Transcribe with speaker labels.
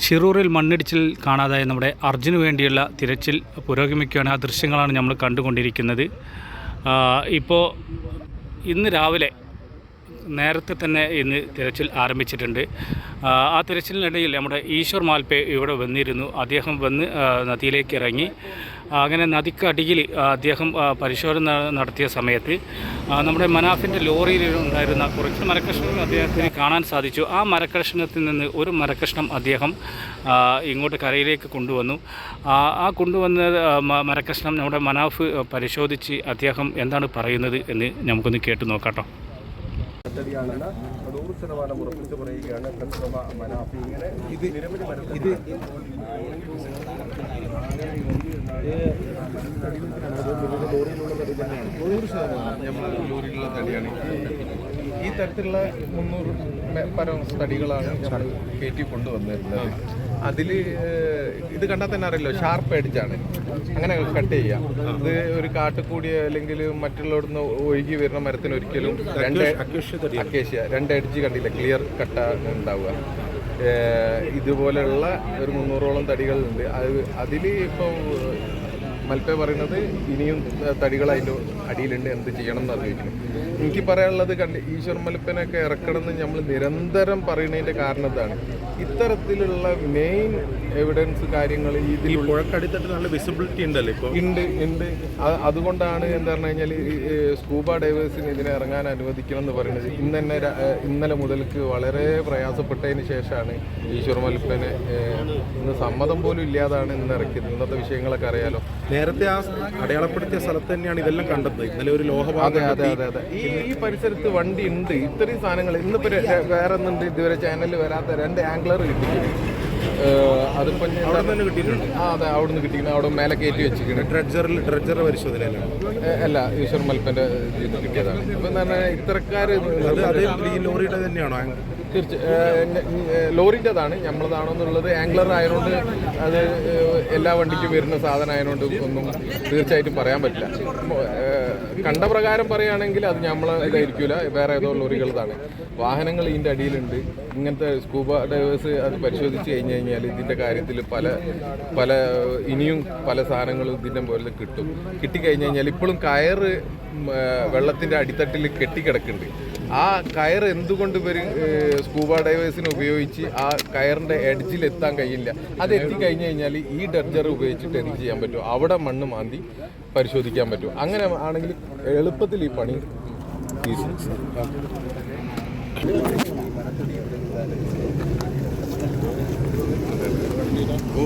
Speaker 1: ഷിറൂറിൽ മണ്ണിടിച്ചിൽ കാണാതായ നമ്മുടെ അർജുന് വേണ്ടിയുള്ള തിരച്ചിൽ പുരോഗമിക്കുകയാണ്. ആ ദൃശ്യങ്ങളാണ് നമ്മൾ കണ്ടുകൊണ്ടിരിക്കുന്നത്. ഇപ്പോൾ ഇന്ന് രാവിലെ നേരത്തെ തന്നെ ഇന്ന് തിരച്ചിൽ ആരംഭിച്ചിട്ടുണ്ട്. ആ, തിരച്ചിലിനിടയിൽ നമ്മുടെ ഈശ്വർ മാൽപേ ഇവിടെ വന്നിരുന്നു. അദ്ദേഹം വന്ന് നദിയിലേക്ക് ഇറങ്ങി. അങ്ങനെ നദിക്കടിയിൽ അദ്ദേഹം പരിശോധന നടത്തിയ സമയത്ത് നമ്മുടെ മനാഫിന്റെ ലോറിയിൽ ഉണ്ടായിരുന്ന കുറച്ച് മരക്കഷ്ണങ്ങൾ അദ്ദേഹത്തിന് കാണാൻ സാധിച്ചു. ആ മരക്കഷ്ണത്തിൽ നിന്ന് ഒരു മരക്കഷ്ണം അദ്ദേഹം ഇങ്ങോട്ട് കരയിലേക്ക് കൊണ്ടുവന്നു. ആ കൊണ്ടുവന്ന മരക്കഷ്ണം നമ്മുടെ മനാഫ് പരിശോധിച്ച് അദ്ദേഹം എന്താണ് പറയുന്നത് എന്ന് നമുക്കൊന്ന് കേട്ട് നോക്കാട്ടോ
Speaker 2: പദ്ധതിയാണെന്ന് നൂറ് ശതമാനം ഉറപ്പിച്ച് പറയുകയാണ് കർഷക മനാഫി ഇങ്ങനെ ഇത് നിരവധി മരത്തിൽ ഇത് നൂറ് ശതമാനം. നമ്മൾ ലോറിയിലുള്ള തടിയാണ് ഈ തരത്തിലുള്ള മുന്നൂറ് പരം തടികളാണ് കയറ്റി കൊണ്ടുവന്നിരുന്നത്. അതിൽ ഇത് കണ്ടാൽ തന്നെ അറിയില്ല. ഷാർപ്പ് അടിച്ചാണ് അങ്ങനെ കട്ട് ചെയ്യാം. അത് ഒരു കാട്ടുകൂടിയ അല്ലെങ്കിൽ മറ്റുള്ളവിടുന്ന് ഒഴുകി വരുന്ന മരത്തിന് ഒരിക്കലും രണ്ട് അക്കേഷ്യ രണ്ട് അടിച്ച് കണ്ടില്ല. ക്ലിയർ കട്ട ഉണ്ടാവുക. ഇതുപോലെയുള്ള ഒരു മുന്നൂറോളം തടികളുണ്ട്. അത് അതിൽ ഇപ്പോൾ മൽപ്പെ പറയുന്നത് ഇനിയും തടികൾ അതിന്റെ അടിയിലുണ്ട് എന്ത് ചെയ്യണം എന്ന് അറിയിക്കുന്നു എനിക്ക് പറയാനുള്ളത് കണ്ട് ഈശ്വർ മൽപ്പനൊക്കെ ഇറക്കണം എന്ന് നമ്മൾ നിരന്തരം പറയുന്നതിന്റെ കാരണം ഇതാണ് ഇത്തരത്തിലുള്ള മെയിൻ എവിഡൻസ് കാര്യങ്ങൾ ഇതിൽ
Speaker 3: പുഴക്കടിത്തട്ട് നല്ല വിസിബിലിറ്റി ഉണ്ടല്ലോ ഇപ്പോൾ
Speaker 2: ഉണ്ട് ഉണ്ട്. അതുകൊണ്ടാണ് എന്താ പറഞ്ഞു കഴിഞ്ഞാൽ സ്കൂബ ഡൈവേഴ്സിന് ഇതിനെ ഇറങ്ങാൻ അനുവദിക്കണം എന്ന് പറയുന്നത്. ഇന്ന് തന്നെ ഇന്നലെ മുതൽക്ക് വളരെ പ്രയാസപ്പെട്ടതിന് ശേഷമാണ് ഈശ്വർ മൽപ്പനെ ഇന്ന് സമ്മതം പോലും ഇല്ലാതാണ് ഇന്ന് ഇറക്കിയത്. ഇന്നത്തെ വിഷയങ്ങളൊക്കെ അറിയാലോ.
Speaker 3: നേരത്തെ ആ അടയാളപ്പെടുത്തിയ സ്ഥലത്ത് തന്നെയാണ് ഇതെല്ലാം കണ്ടത്. ഇന്നലെ ഒരു
Speaker 2: അതെ
Speaker 3: ലോഹഭാഗം
Speaker 2: അതെ അതെ അതെ ഈ ഈ പരിസരത്ത് വണ്ടി ഉണ്ട് ഇത്രയും സാധനങ്ങൾ ഇന്നിപ്പോ വേറെ ഒന്നുണ്ട് ഇതുവരെ ചാനലിൽ വരാത്ത രണ്ട് ആംഗ്ലർ കിട്ടിയിട്ടുണ്ട്. ഏഹ്
Speaker 3: അവിടെ തന്നെ കിട്ടിയിട്ടുണ്ട്?
Speaker 2: ആ അതെ അവിടെ നിന്ന് കിട്ടിയിരുന്നു അവിടെ മേലെ കയറ്റി വെച്ചിരിക്കുന്നത്
Speaker 3: ഡ്രഡ്ജർ പരിശോധനയിലാണ്.
Speaker 2: അല്ല ഈശ്വർ മൽപ്പന്റെ നിന്ന് കിട്ടിയതാണ്. ഇപ്പം തന്നെ ഇത്തരക്കാര്
Speaker 3: അത് അതേ ഈ ലോറിയുടെ തന്നെയാണോ?
Speaker 2: തീർച്ച നമ്മളതാണോ എന്നുള്ളത് ആംഗ്ലർ ആയതുകൊണ്ട് അത് എല്ലാ വണ്ടിക്കും വരുന്ന സാധനം ആയതുകൊണ്ട് ഒന്നും തീർച്ചയായിട്ടും പറയാൻ പറ്റില്ല. കണ്ട പ്രകാരം പറയുകയാണെങ്കിൽ അത് നമ്മളെ ഇതായിരിക്കില്ല വേറെ ഏതോ ലോറികളതാണ്. വാഹനങ്ങൾ ഇതിന്റെ അടിയിലുണ്ട്. ഇങ്ങനത്തെ സ്കൂബ ഡൈവേഴ്സ് അത് പരിശോധിച്ച് കഴിഞ്ഞ് കഴിഞ്ഞാൽ ഇതിന്റെ കാര്യത്തിൽ പല പല ഇനിയും പല സാധനങ്ങളും ഇതിന്റെ പോലെ കിട്ടും. കിട്ടിക്കഴിഞ്ഞ് കഴിഞ്ഞാൽ ഇപ്പോഴും കയറ് വെള്ളത്തിന്റെ അടിത്തട്ടിൽ കെട്ടിക്കിടക്കുന്നുണ്ട്. ആ കയർ എന്തുകൊണ്ട് ഇവർ സ്കൂബ ഡൈവേഴ്സിന് ഉപയോഗിച്ച് ആ കയറിന്റെ എഡ്ജിൽ എത്താൻ കഴിയില്ല? അത് എത്തിക്കഴിഞ്ഞ് കഴിഞ്ഞാൽ ഈ ഡർജർ ഉപയോഗിച്ചിട്ട് എന്ത് ചെയ്യാൻ പറ്റും? അവിടെ മണ്ണ് മാന്തി പരിശോധിക്കാൻ പറ്റും. അങ്ങനെ ആണെങ്കിൽ എളുപ്പത്തിൽ ഈ പണി
Speaker 3: ഓ